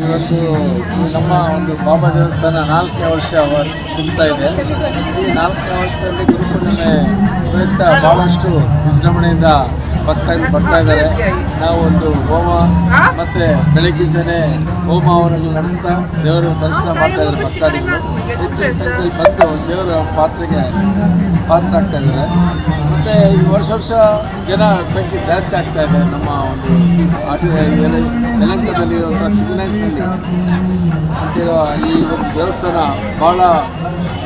ಇವತ್ತು ನಮ್ಮ ಒಂದು ಬಾಬಾ ದೇವಸ್ಥಾನ ನಾಲ್ಕನೇ ವರ್ಷ ತುಂಬುತ್ತಾ ಇದೆ. ಈ ನಾಲ್ಕನೇ ವರ್ಷದಲ್ಲಿ ಗುರುಪೂರ್ಣಿಮೆ ಪ್ರಯುಕ್ತ ಭಾಳಷ್ಟು ವಿಜೃಂಭಣೆಯಿಂದ ಭಕ್ತಾದಿಗಳು ಬರ್ತಾ ಇದ್ದಾರೆ. ನಾವು ಒಂದು ಹೋಮ ಮತ್ತು ಬೆಳಗ್ಗಿಂದನೇ ಹೋಮ ಅವರನ್ನು ನಡೆಸ್ತಾ ದೇವರ ದರ್ಶನ ಮಾಡ್ತಾ ಇದ್ದಾರೆ ಭಕ್ತಾದಿಗಳು. ಹೆಚ್ಚಿನ ಸಂಖ್ಯೆಯಲ್ಲಿ ಬಂದು ದೇವರ ಪಾತ್ರೆಗೆ ಪಾತ್ರ ಆಗ್ತಾ ಇದ್ದಾರೆ. ಮತ್ತು ಈ ವರ್ಷ ವರ್ಷ ಜನ ಸಂಖ್ಯೆ ಜಾಸ್ತಿ ಆಗ್ತಾ ಇದೆ ನಮ್ಮ ಒಂದು ಆಟ ಯಲಂಕದಲ್ಲಿ ಇರುವಂಥ ಸಿಗ್ನಲ್ನಲ್ಲಿ ಅಂತಿರೋ ಈ ಒಂದು ದೇವಸ್ಥಾನ ಭಾಳ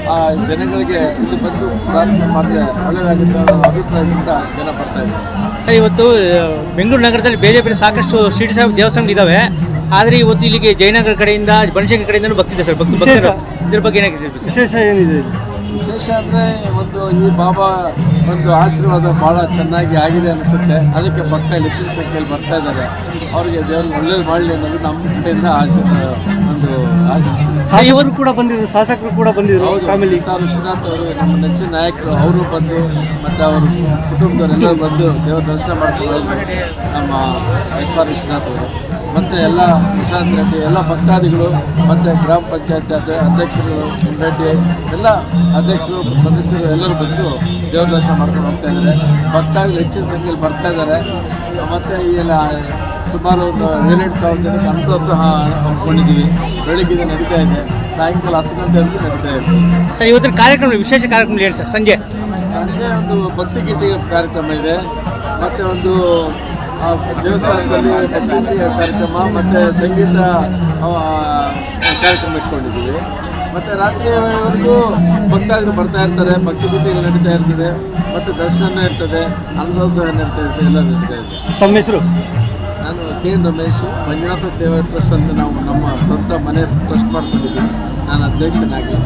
ಆ, ಜನಗಳಿಗೆ ಇಲ್ಲಿ ಬಂದು ಪ್ರಾರ್ಥನೆ ಮಾಡಿದ್ರೆ ಒಳ್ಳೆಯದಾಗುತ್ತೆ ಅನ್ನೋ ಅಭಿಪ್ರಾಯದಿಂದ ಜನ ಬರ್ತಾ ಇದ್ದಾರೆ. ಸರ್ ಇವತ್ತು ಬೆಂಗಳೂರು ನಗರದಲ್ಲಿ ಬೇರೆ ಬೇರೆ ಸಾಕಷ್ಟು ಸಿಟಿ ಸಾಹೇಬ್ ದೇವಸ್ಥಾನಗಳಿದ್ದಾವೆ ಆದರೆ ಇವತ್ತು ಇಲ್ಲಿಗೆ ಜಯನಗರ ಕಡೆಯಿಂದ ಬನಶಂಕರ ಕಡೆಯಿಂದಲೂ ಭಕ್ತಿದೆ ಸರ್. ಭಕ್ತಿ. ಇದ್ರ ಬಗ್ಗೆ ಏನಾಗಿದೆ ವಿಶೇಷ ಏನಿದೆ? ವಿಶೇಷ ಅಂದರೆ ಒಂದು ಈ ಬಾಬಾ ಒಂದು ಆಶೀರ್ವಾದ ಭಾಳ ಚೆನ್ನಾಗಿ ಆಗಿದೆ ಅನಿಸುತ್ತೆ. ಅದಕ್ಕೆ ಭಕ್ತ ಹೆಚ್ಚಿನ ಸಂಖ್ಯೆಯಲ್ಲಿ ಬರ್ತಾ ಇದ್ದಾರೆ. ಅವರಿಗೆ ದೇವರು ಒಳ್ಳೇದು ಮಾಡಲಿ ಅನ್ನೋದು ನಮ್ಮ ಕಡೆಯಿಂದ ಆಶೀರ್ವಾದ ಒಂದು ಆಶೀರ್ವಾದ. ಶಾಸಕರು ಕೂಡ ಬಂದಿದ್ರು ಶಾಸಕರು ಕೂಡ ಬಂದಿದ್ರು ಫ್ಯಾಮಿಲಿ ಸಾರ್ ವಿಶ್ವನಾಥ್ ಅವರು ನಮ್ಮ ನೆಚ್ಚಿನ ನಾಯಕರು ಅವರು ಬಂದು ಮತ್ತು ಅವ್ರ ಕುಟುಂಬದವರೆಲ್ಲರೂ ಬಂದು ದೇವರ ದರ್ಶನ ಮಾಡ್ತಾರೆ ನಮ್ಮ ಎಸ್ ಆರ್ ವಿಶ್ವನಾಥ್ ಅವರು. ಮತ್ತು ಎಲ್ಲ ಪ್ರಶಾಂತ್ ರೆಡ್ಡಿ ಎಲ್ಲ ಭಕ್ತಾದಿಗಳು ಮತ್ತು ಗ್ರಾಮ ಪಂಚಾಯತ್ ಅಧ್ಯಕ್ಷರು ರೆಡ್ಡಿ ಎಲ್ಲ ಅಧ್ಯಕ್ಷರು ಸದಸ್ಯರು ಎಲ್ಲರೂ ಬಂದು ದೇವ್ರ ದರ್ಶನ ಮಾಡ್ಕೊಂಡು ಹೋಗ್ತಾ ಇದ್ದಾರೆ. ಭಕ್ತಾದಿಗಳು ಹೆಚ್ಚಿನ ಸಂಖ್ಯೆಯಲ್ಲಿ ಬರ್ತಾ ಇದ್ದಾರೆ. ಮತ್ತು ಈ ಎಲ್ಲ ಸುಮಾರು ಒಂದು ಏಳೆಂಟು ಸಾವಿರ ಜನಕ್ಕೆ ಸಹ ಹಮ್ಮಿಕೊಂಡಿದ್ದೀವಿ. ಬೆಳಿಗ್ಗೆ ನಡೀತಾ ಇದೆ. ಸಾಯಂಕಾಲ ಹತ್ತು ಗಂಟೆವರೆಗೂ ನಡೀತಾ ಇದೆ. ಸರ್ ಇವತ್ತಿನ ಕಾರ್ಯಕ್ರಮ ವಿಶೇಷ ಕಾರ್ಯಕ್ರಮ ಹೇಳಿ ಸರ್ ಸಂಜೆ. ಸಂಜೆ ಒಂದು ಭಕ್ತಿಗೀತೆ ಕಾರ್ಯಕ್ರಮ ಇದೆ. ಮತ್ತು ಒಂದು ಆ, ದೇವಸ್ಥಾನದಲ್ಲಿ ಕಾರ್ಯಕ್ರಮ ಮತ್ತು ಸಂಗೀತ ಕಾರ್ಯಕ್ರಮ ಇಟ್ಕೊಂಡಿದ್ದೀವಿ. ಮತ್ತು ರಾತ್ರಿವರೆಗೂ ಭಕ್ತಾದಿಗಳು ಬರ್ತಾ ಇರ್ತಾರೆ ಭಕ್ತಿಗೀತೆಗಳು ನಡೀತಾ ಇರ್ತದೆ ಮತ್ತು ದರ್ಶನ ಇರ್ತದೆ ಅನ್ನದಾಸೋಹ ನಡೀತಾ ಇರ್ತದೆ ಎಲ್ಲ ನಡೀತಾ ಇದೆ. ತಮ್ಮ ಹೆಸರು? ನಾನು ಕೆ ಎನ್ ರಮೇಶ್ ಮಂಜುನಾಥ ಸೇವಾ ಟ್ರಸ್ಟ್ ಅಂತ ನಾವು ನಮ್ಮ ಸ್ವಂತ ಮನೆ ಟ್ರಸ್ಟ್ ಮಾಡ್ಕೊಂಡಿದ್ದೀವಿ. ನಾನು ಅಧ್ಯಕ್ಷನಾಗಿ